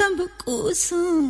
உடம்பு கூசும்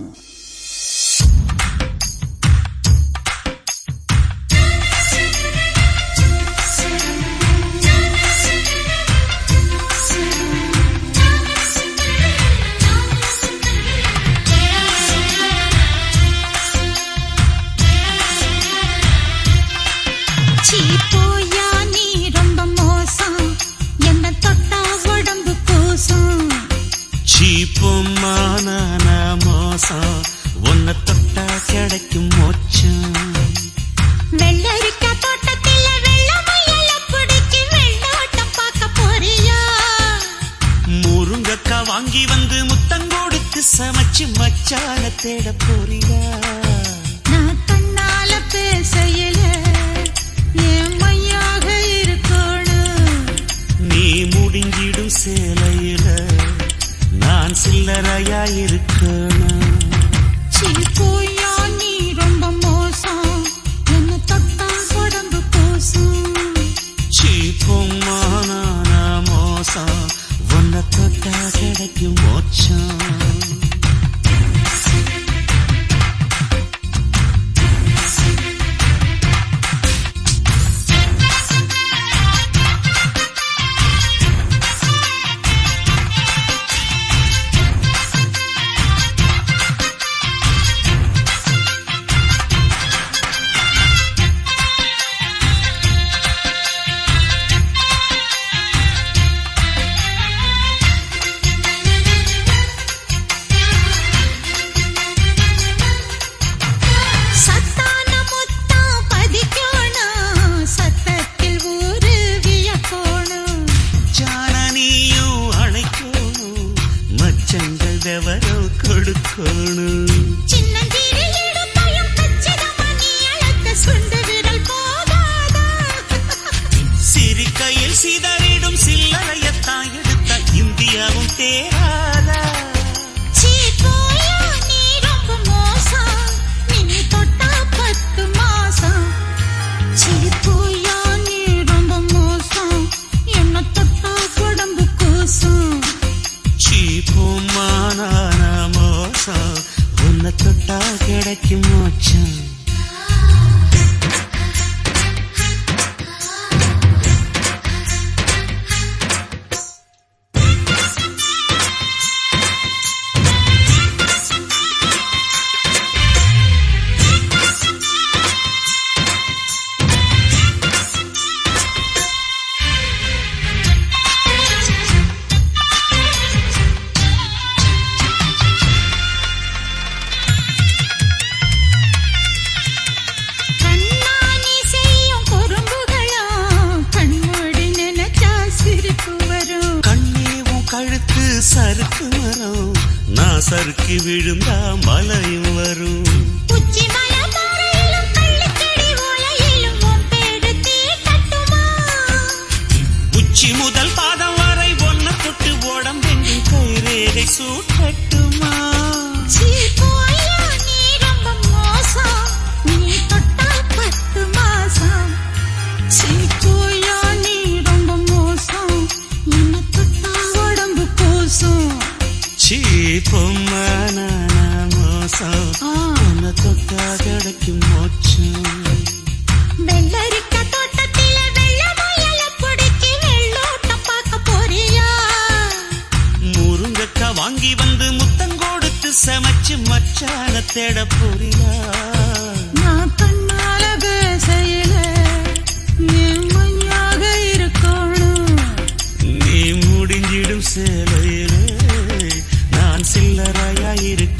உன்னை தொட்டா கிடைக்கும் மோச்சம் வெள்ளரிக்கா தோட்டத்தில வெள்ள முயல பிடிச்சு வெள்ளோட்டம் பார்க்க போறியா முருங்கக்கா வாங்கி வந்து முத்தங்கொடுத்து சமைச்சு மச்சான தேட போறியா நான் கண்ணால பேசையில என் மையாக இருக்கணும் நீ முடிஞ்சிடும் சேலையில நான் சில்லறையா தொட்டா கிடைக்கும் மோட்சம். விரல் போகாதா? சிரிக்கையில் சிதறிடும் சில்லறையத்தான் எடுத்த இந்தியாவும் தேராதா கழுத்து சறுக்கு வரும். நான் சறுக்கி விழுந்தா மலையும் வரும். உச்சி முதல் பாதம் வரை ஒன்ன தொட்டு உடம்பெங்கும் கைரேகை சூட்டட்டுமா? தொட்டா கிடைக்கும் மோச்சம் வெள்ளரிக்க தோட்டத்தில வெள்ள முயல பிடிச்சு வெள்ளோட்டம் பார்க்க போறியா? முருங்கக்கா வாங்கி வந்து முத்தங்கொடுத்து சமைச்சு மச்சான தேட போறியா? நான் கண்ணால பேசையில என் மையாக இருக்கணும். நீ முடிஞ்சிடும் சேலையிலே நான் சில்லறையா இருக்கணும்